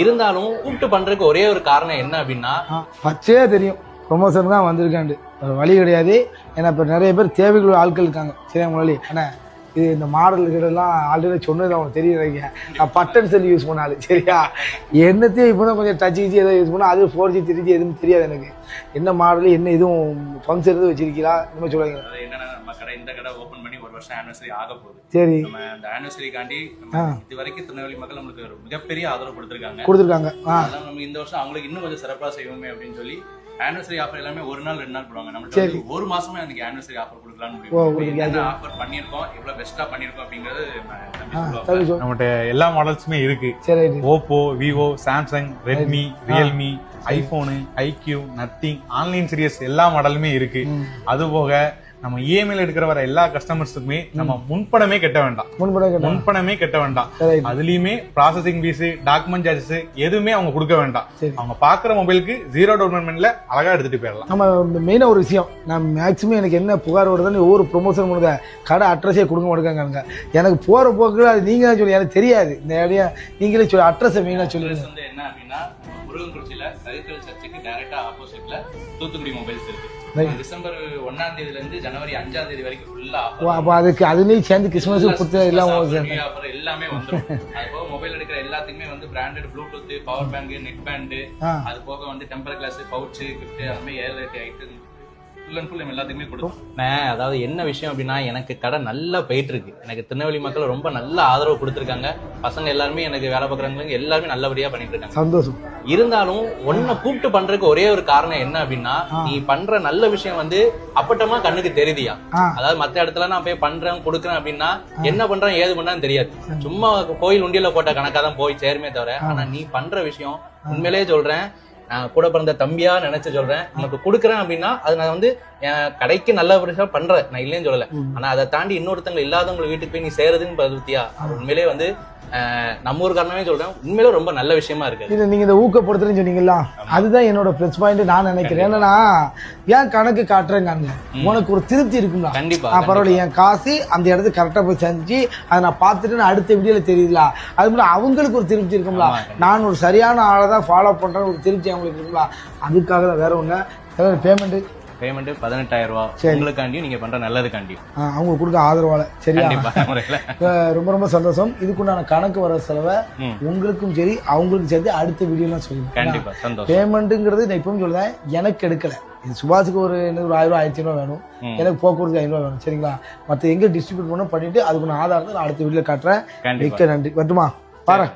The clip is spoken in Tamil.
இருந்தாலும் கூப்பிட்டு பண்றதுக்கு ஒரே ஒரு காரணம் என்ன அப்படின்னா பச்சையா தெரியும். ப்ரொமோஷன் தான் வந்திருக்காண்டு. வழி கிடையாது. ஏன்னா இப்போ நிறைய பேர் தேவைகள் ஆட்கள் இருக்காங்க. சரியா முதலி அண்ணா இது இந்த மாடல்களெல்லாம் ஆல்ரெடி சொன்னது அவங்க தெரியுறீங்க. நான் பட்டன் செல் யூஸ் பண்ணாலும் சரியா? என்னத்தையும் இப்போ தான் கொஞ்சம் டச் கிச்சு எதாவது யூஸ் பண்ணால் அது ஃபோர் ஜி த்ரீ ஜி எதுவும் தெரியாது எனக்கு. என்ன மாடல் என்ன எதுவும் ஃபங்க்ஷன் எதுவும் வச்சிருக்கீங்களா? இந்த மாதிரி சொல்லுவாங்க. நம்ம கடை இந்த கடை ஓபன் பண்ணி ஒரு வருஷம் ஆனிவர்சரி ஆக போகுது சரி. நம்ம அந்த ஆனிவர்சரிக்காண்டி. இது வரைக்கும் திருநெல்வேலி மக்கள் நம்மளுக்கு ஒரு மிகப்பெரிய ஆதரவு கொடுத்துருக்காங்க. கொடுத்துருக்காங்க. அதனால நம்ம இந்த வருஷம் அவங்களுக்கு இன்னும் கொஞ்சம் சிறப்பா செய்வோமே அப்படின்னு சொல்லி ஆனிவர்சரி ஆஃபர் எல்லாமே ஒரு நாள் ரெண்டு நாள் போடுவாங்க. வந்து ஒரு மாசமா எனக்கு ஆனிவர்சரி ஆஃபர் கொடுக்கலாம்னு என்னென்ன ஆஃபர் பண்ணியிருக்கோம் எவ்வளவு பெஸ்ட்டா பண்ணியிருக்கோம் அப்படிங்கிறது நம்மகிட்ட எல்லா மாடல்ஸுமே இருக்கு. Oppo Vivo Samsung Redmi Realme iPhone iQOO Nothing online series எல்லா மாடலுமே இருக்கு. அது போக நம்ம இஎம்ஐல எடுக்கிற வர எல்லா கஸ்டமர்ஸுக்குமே நம்ம முன்பணமே கட்ட வேண்டாம். முன்பணமே கட்ட வேண்டாம். அதுலயுமே ப்ராசஸிங் ஃபீஸ் டாக்குமெண்ட் சார்ஜஸ் எதுவுமே அவங்க கொடுக்க வேண்டாம். சரி. அவங்க பாக்குற மொபைலுக்கு ஜீரோ டவுன்மெண்ட்ல அழகா எடுத்துட்டு போயிடலாம். நம்ம மெயினாக ஒரு விஷயம். நான் மேக்ஸிமம் எனக்கு என்ன புகார் வருதுன்னு ஒவ்வொரு ப்ரொமோஷன் பண்ணுங்க கடை அட்ரஸே கொடுக்க மாட்டேங்காங்க எனக்கு போகிற போக்குல அது நீங்கள் தான் சொல்லி எனக்கு தெரியாது. இந்த நீங்களே சொல்லி அட்ரஸை மெயினாக சொல்லுங்க. என்ன அப்படின்னா முருகன்குறிச்சியில கரிக்கல் சர்ச்சுக்கு டைரக்டா ஆப்போசிட்ல தூத்துக்குடி மொபைல்ஸ் இருக்கு. டிசம்பர் ஒன்னாம் தேதியில இருந்து ஜனவரி அஞ்சாம் தேதி வரைக்கும் ஃபுல்லா அப்போ அதுக்கு அதுலேயும் சேர்ந்து கிறிஸ்மஸ் புத்து எல்லாம் ஆஃபர் எல்லாமே வந்துரும். அது போக மொபைல் எடுக்கிற எல்லாத்துக்குமே வந்து branded Bluetooth power bank neckband அது போக வந்து டெம்பர் கிளாஸ் பவுச் கிஃப்ட் அது மாதிரி ஏழு ஐட்டம் ஃபுல் அண்ட் எல்லாத்துக்குமே அதாவது என்ன விஷயம் அப்படின்னா எனக்கு கடை நல்லா போயிட்டு இருக்கு எனக்கு திருநெல்வேலி மக்கள் ரொம்ப நல்ல ஆதரவு கொடுத்துருக்காங்க. பசங்க எல்லாருமே எனக்கு வேலை பார்க்குறவங்க எல்லாருமே நல்லபடியா பண்ணிட்டு இருக்காங்க. சந்தோஷம். இருந்தாலும் உன்னை கூப்பிட்டு பண்றதுக்கு ஒரே ஒரு காரணம் என்ன அப்படின்னா நீ பண்ற நல்ல விஷயம் வந்து அப்பட்டமா கண்ணுக்கு தெரியுதியா? அதாவது மத்த இடத்துல நான் போய் பண்றேன் கொடுக்குறேன் அப்படின்னா என்ன பண்றேன் ஏது பண்றேன்னு தெரியாது. சும்மா கோயில் உண்டியல போட்ட கணக்கா தான் போய் சேருமே தவிர ஆனா நீ பண்ற விஷயம் உண்மையிலேயே சொல்றேன். நான் கூட பிறந்த தம்பியா நினைச்சு சொல்றேன். உனக்கு கொடுக்குறேன் அப்படின்னா அது நான் வந்து என் கடைக்கு நல்ல விஷயம் பண்றேன். நான் இல்லைன்னு சொல்லல. ஆனா அதை தாண்டி இன்னொருத்தங்க இல்லாதவங்க வீட்டுக்கு போய் நீ சேருதுன்னு பத்தியா அது உண்மையிலேயே வந்து நம்ம ஒரு காரணமே சொல்றேன். உண்மையிலே ரொம்ப நல்ல விஷயமா இருக்கு இது நீங்க இந்த ஊக்கப்படுத்துறேன்னு சொன்னீங்களா அதுதான் என்னோட ப்ளஸ் பாயிண்ட் நான் நினைக்கிறேன். என்னன்னா ஏன் கணக்கு காட்டுறேங்க உனக்கு ஒரு திருப்தி இருக்குங்களா கண்டிப்பா பரவாயில்ல என் காசு அந்த இடத்துக்கு கரெக்டாக போய் செஞ்சு அதை நான் பார்த்துட்டு அடுத்த வீடியோல தெரியுதுல. அது மாதிரி அவங்களுக்கு ஒரு திருப்தி கண்டிப்பா. நான் ஒரு சரியான ஆளை தான் ஃபாலோ பண்றேன் ஒரு திருப்தி அவங்களுக்கு இருக்கும்ல அதுக்காக தான் வேற ஒன்று பேமெண்ட் பேமெண்ட் பதினெட்டாயிரம் சரி. உங்களுக்காண்டியும் நீங்க பண்ற நல்லதுக்காண்டியும். அவங்களுக்கு கொடுக்க ஆதரவால. சரியா? அஹ் ரொம்ப ரொம்ப சந்தோஷம். இதுக்குண்டான கணக்கு வர செலவை. உங்களுக்கும் சரி அவங்களுக்கும் சேர்த்து அடுத்த வீடியோலாம் சொல்லுங்க கண்டிப்பா சந்தோஷம். பேமெண்ட்டுங்கிறது நான் இப்பவும் சொல்றேன். எனக்கு எடுக்கல. இது சுபாஷுக்கு ஒரு ஒரு ஆயிரம் ரூபாய் ஆயிரத்தி ஐநூறு வேணும். எனக்கு போக்குவரத்து ஐநூறு வேணும். சரிங்களா? மற்ற எங்க டிஸ்ட்ரிபியூட் பண்ண பண்ணிட்டு அதுக்கு நான் ஆதாரத்தை நான் அடுத்த வீடியோ காட்டுறேன். மிக்க நன்றி. வரட்டுமா? பாரு